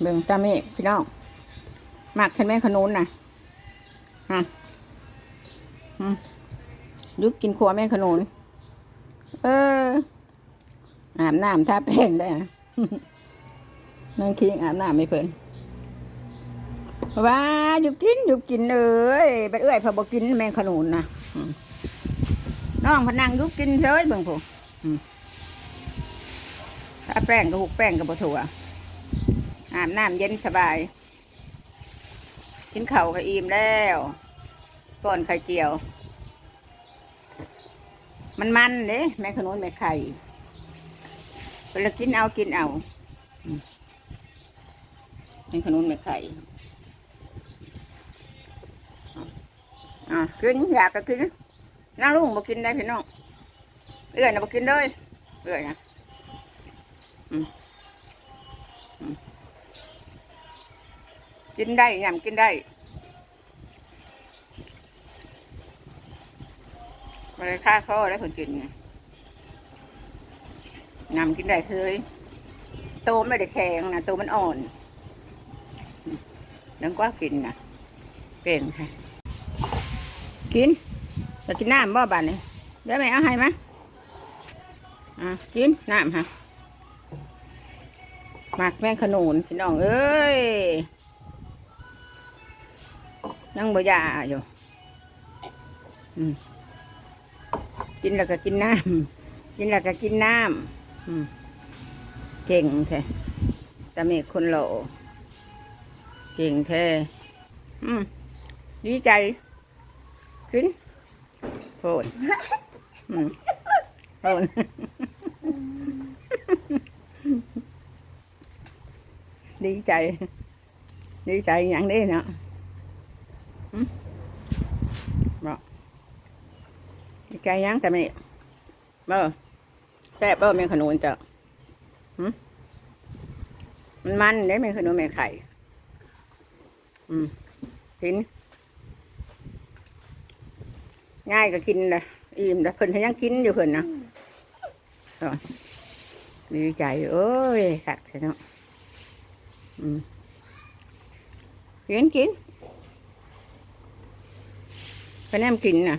เบิ่งตาเมฆพี่น้องมักเห็นไหมขนุนน่ะฮะยุกกินขัวแม่ขนุนเอออาบน้ำทาแป้งได้อะนั่งคิงอาบน้ำไม่เพลินว่าหยุบกินหยุบกินเอ้ยไปเอื้อยพอบอกกินแมงขนุนนะน้องพนังหยุบกินเฉยเบิ่งผู้อืมทาแป้งกับหุกแป้งกับบถั่ว อาบน้ำเย็นสบาย กินเข้าวกับอิ่มแล้วป้อนไข่เจียว มันมันเด้แมงขนุนแมงไข่เวลากินเอากินเอาอืมเป็นขนุนไม่ไข่อะกินอยากก็กินนั่งลุงบอกกินได้พี่น้องเอื่อยนะบอกกินเลยเอื่อยนะอืมอืม กินได้ยำกินได้มาเลยค่าข้อแล้คนกินไงนำกินได้เคยโตไม่ได้แข็งนะโตมันอ่อนนังกว่ากินนะเก่งค่ะ กินจะกินน้ำบ่บานนี่เดี๋ยวแม่เอาให้มอะกินน้ำฮะหมักแมงขนุนพี่น้องเอ้ย ยังบ่ยาอยู่กินแล้วก็กินน้ำกินแล้วก็กินน้ำเก่งแท้แต่มีคนหล่อเก่งแท้ดีใจ ขึ้นโผล่อืมโผล่ดีใจ ดีใจอย่างนี้เนาะ บอกดีใจยังแต่ไม่เบอแซ่บเปล่าแมงขนุนจ้ะหึมันมันเด้แมงขนุนแมงไข่ อืมกินง่ายก็กินเลยอิ่มแล้วเพิ่นยังกินอยู่เพิ่นนะดีใจโอ้ยขัดเนาะอืมกินกิน ก็แนมกินนะ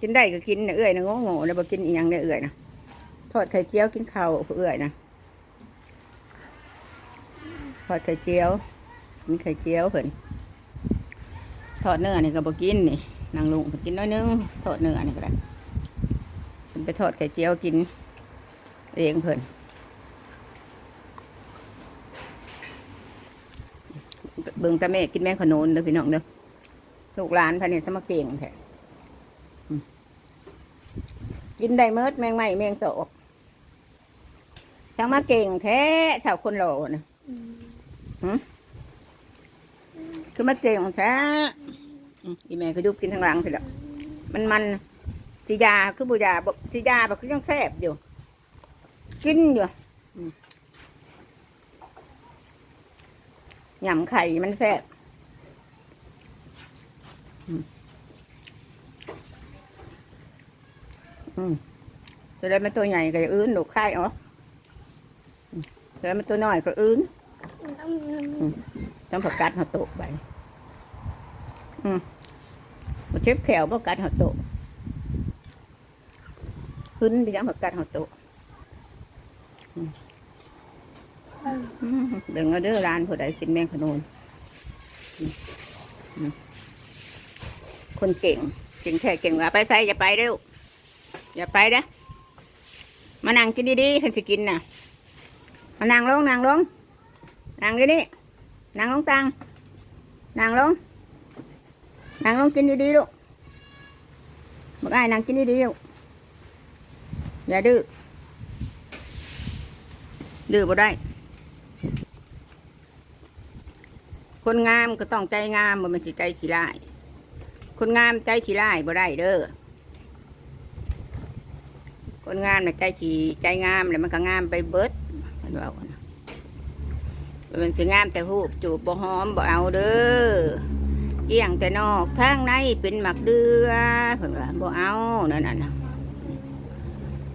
กินได้ก็กินนะเอื้อยนะโง่โง่แล้วบ่กินอีหยังได้เอื้อยนะทอดไข่เจียวกินข้าวเพื่อยนะทอดไข่เจียวกินไข่เจียวเพิ่นทอดเนื้อนี่ก็บ่กินนี่นางลุงกินน้อยนึงทอดเนื้อนี่ก็ได้เพิ่นไปทอดไข่เจียวกิน เองเพิ่นเบิ่งตาแม่กินแมงขนุนเด้อพี่น้องเด้อ ลูกหลานพันนี่สมเก่งแท้อืมกินได้เมิดแมงไหม้แมงโตกช่างมาเก่งแท้ชาวคนหล่อนะหึคือมาเก่งแท้อืมอีแม่ก็ยุบกินทางหลังไปแล้วมันมันสียาคือบุยาบอกสียาบอกคือยังแซ่บอยู่ กินอยู่อืมหย่ำไข่มันแซ่บอืม อืมจะได้ไม่ตัวใหญ่ก็อย่าอื้นหนูกไข่เอ๋อแล้วมันตัวน้อยก็อื่นต้องผักกัดหัวโตะไปอืมมาเช็บแขวผักกัดหัวโตะขึ้นไปยังผักกัดหัวโตะอืมอืมเดี๋ยวเอาเด้อร้านผู้ใดกินแมงขนุนอืมอืมคนเก่งเก่งแค่เก่งว่าไปใส่อย่าไปเร็ว อย่าไปนะมานั่งกินดีๆคันสิกินน่ะเอานางลงนางลงนางดีนี่นางลงตังนางลงนางลงกินดีๆลูกบอกไอ้นางกินดีๆลูกอย่าดื้อดื้อบ่ได้ คนงามก็ต้องใจงามบ่แมันสิใจขี้ร้าย คนงามใจขี้ร้ายบ่ได้เด้อ คนงามน่ะใจขี้ใจงามแล้วมันก็งามไปเบิดมันว่านะเป็นสิงามแต่หูบจูบบ่หอมบ่เอาเด้อเกี่ยงแต่นอกทางในเป็นหมักเดือเพิ่นว่าบ่เอานั่นน่ะ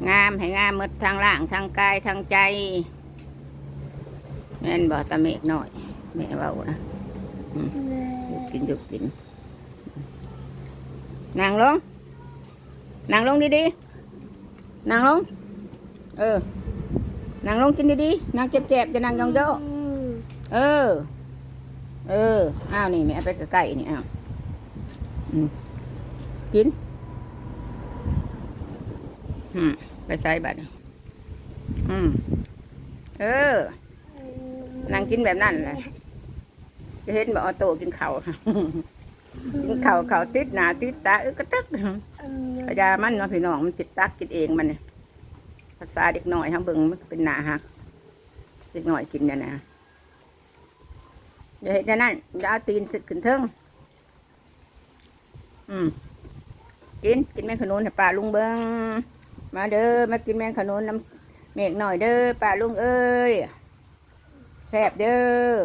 งามให้งามหมดทางร่างทางกายทางใจแม่นบอกตาเมกหน่อย แม่เว่านะหยุดกินหยุดกินนั่งลงนั่งลงดีๆ นั่งลง เออนั่งลงกินดีๆนั่งเจ็บๆจะนั่งยองโยเออ เออ อ้าวนี่แม่ไปใกล้ๆนี่อ้าวกินอืมไปใส่บัตรอืม เออนั่งกินแบบนั้นแหละจะเห็นบอกออโต้กินเข้า กินข้าวข้าวติดหนาติดตาเออกระตึกกระยามันเนาะพี่น้องมันติดตักกินเองมันเนี่ยภาษาเด็กหน่อยฮะเบิ่งมันเป็นหนาฮักเด็กหน่อยกินเนี่ยนะอย่าเห็นอย่างนั้นอย่าเอาตีนสึกขึ้นเทิงอืมกินกินแมงขนุนให้ป้าลุงเบิ้งมาเด้อมากินแมงขนุนน้ำเมฆหน่อยเด้อป้าลุงเอ้ยแซ่บเด้อ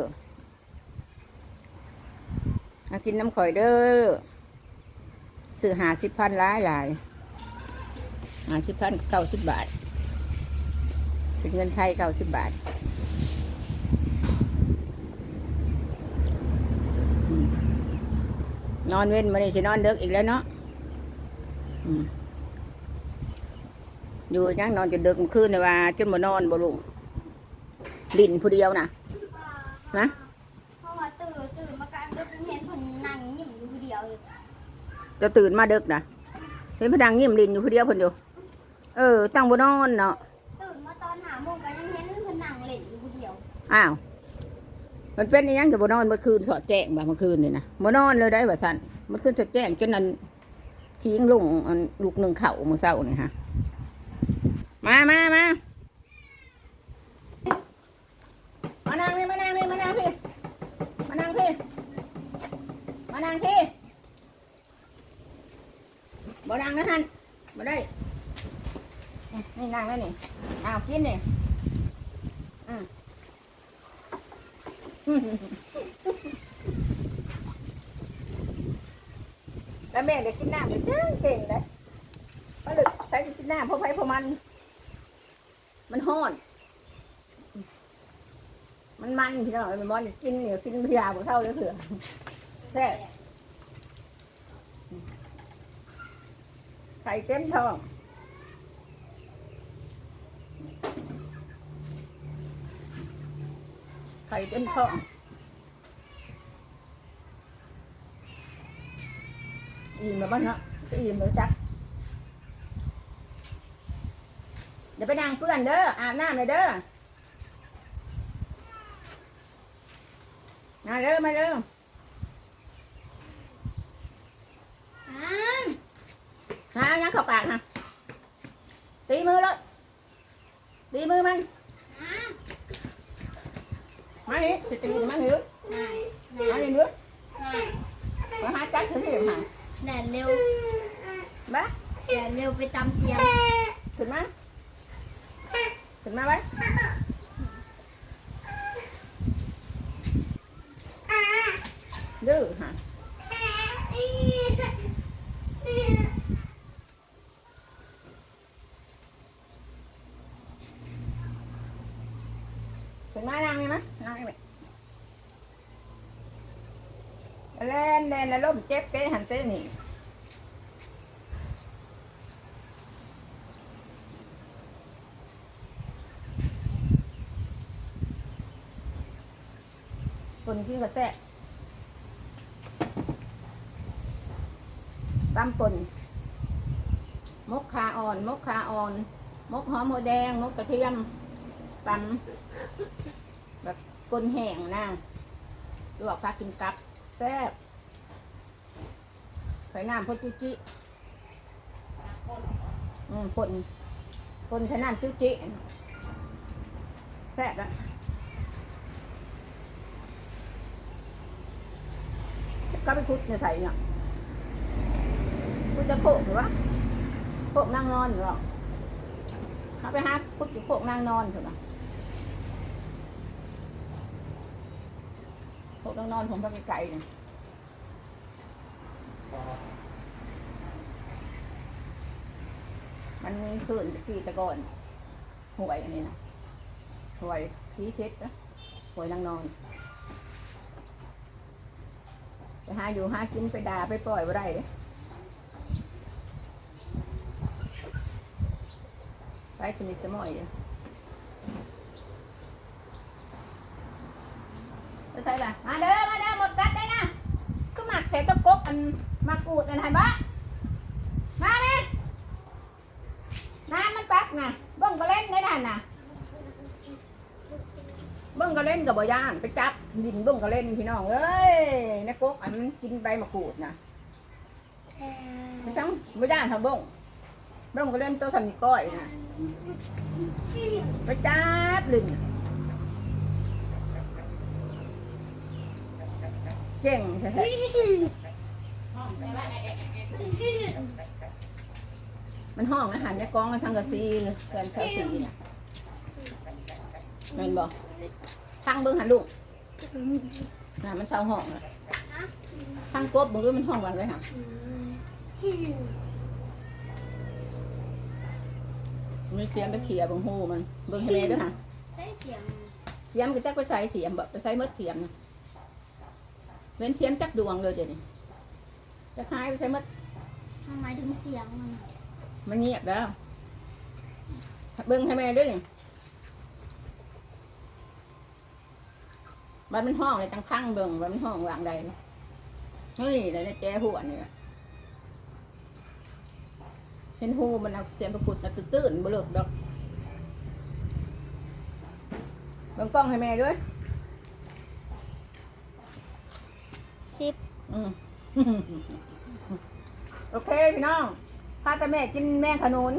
มากินน้ำข่อยเด้อซื้อหาสิบพันหลายหลายหาสิบพันเก้าสิบบาท เป็นเงินไทยเก้าสิบบาทนอนเว้นมาเนี่สินอนเด็กอีกแล้วเนาะอยู่ยังนอนจนเด็กคืนเลยว่าจนบ่นอนบ่ลุงดินผู้เดียวนะฮะเพราะว่าตื่นตื่นมาการดึกเห็นคนนั่งยิ้มอยู่คนเดียวอยู่ จะตื่นมาเด็กนะเห็นพนังยิ้มลินอยู่ผู้เดียวคนเดียวเออ ตั้งบนนอนเนาะตื่นมาตอนหาโมงก็ยังเห็นคนนั่งเล่นอยู่คนเดียวอ้าวมันเป็นอหยังจะบนอนเมื่อคืนสอดแจ้งแบบเมื่อคืนนี่นะบนอนเลยได้แบบสันเมื่อคืนสอดแจ้งจนนั้นทิ้งลุงอันลูกหนึ่งเข่าเมื่อเช้านี่ฮะมามามามานั่งนี่มานั่งนี่มานั่งพี่มานั่งพี่มานั่งพี่ บ่นั่งนะท่านบ่ได้ นี่นั่งแล้วนี่อ้าวกินนี่อืมแล้วแม่เด็กกินน้ำเก่งเก่งเลยเพราะเด็กใช้กินน้ำเพราะไฟเพราะมัน มันห้อน มันมันพี่น้องมันมันกินเนี่ยกินพยาบุเท่าเลยเถื่อแซ่บ ไข่เต็มท้องไข่เต็มท้องอิ่มแล้วบ้างเนาะจะอิ่มแล้วจักเดี๋ยวไปนั่งเพื่อนเด้ออาบน้ำเลยเด้อมาเด้อมาเด้ออ้าม หายังเข้าปากฮะตีมือเลยตี มือมันอ้ามมานี่สิตีมันหรือน่ามานี่หรือน่ามาหาจักถึงเหรอฮะแดดเร็วบ้าแดดเร็วไปตามเตียงถึงมาถึงมาไว้ดื้อฮะถึงมานั่งนี่มั้ยนั่งนี่ไหม เล่นเล่นแล้วล้มเจ็บเตะหันเตะหนีคนที่เขาแซ่ตำป่นมกขาอ่อน มกขาอ่อน มกหอมหัวแดง มกกระเทียมตำแบบป่นแห้งนะลวกปลากินกับแซ่บ ไข่น้ำพดจุจิอืมป่นป่นไข่น้ำจุจิแซ่บอะก็ไปคุดในใส่เนี่ยคุดจะโขกหรือวะโขกนั่งนอนหรือเปล่าเขาไปหาคุดอยู่โขกนั่งนอนถูกไหมโขกนั่งนอนผมไปไกลๆเนี่ย มันมีคืนตะกี้ตะกอนห่วยอันนี้นะห่วยทีเช็ดนะป่วยนางนอน ไปหาอยู่หากินไปด่าไปปล่อยบ่ได้เด้ไปสนิทสมอยอยู่ไปใส่ละมาเด้อมาเด้อหมดกัดได้นะก็หมักแต่ตะกกอัน มากูดอันหันบ้ามาแม่น้ำมันปักนะเบ้งก็เล่นได้นั่นน่ะเบ้งก็เล่นกับบ่ย่านไปจับดินเบ้งก็เล่นพี่น้องเอ้ยในกกอันมันกินใบมะกรูดนะไม่ซังไม่ย่านทำเบ้งเบ้งก็เล่นตัวสันนิก้อยนะไปจับลินเก่งแท้ๆ มันห้องอาหารในกองกันทางกะซีเกินเซาซีน่ะแม่นบอกทางเบิ้งหันลูกน่ะมันเศร้าห้องน่ะทางกบเบิ้งด้วยมันห้องวันไว้ค่ะมีเสียมไปเขี่ยเบิ้งหูมันเบิ้งทะเลด้วยค่ะใช้เสียงเสียมก็จักไปใส่เสียมแบบไปใส่มดเสียมน่ะเว้นเสียมจักดวงเลยเดี๋ยวนี้ จะหายไปใส่มดทำไมถึงเสียงมันมันเงียบแล้วเบิ้งให้แม่ด้วยนี่บัดมันห้องเลยตั้งพังเบิ้งบัดมันห้องวางใดนี่นี่เลยในแจ้หัวนี่ล่ะเห็นหูมันเอาเสียมประกุดนะตื้นๆบ่เลิกดอกเบิ้งกล้องให้แม่ด้วย สิบอืม โอเคพี่น้องพาแต่แม่กินแม่ขนุน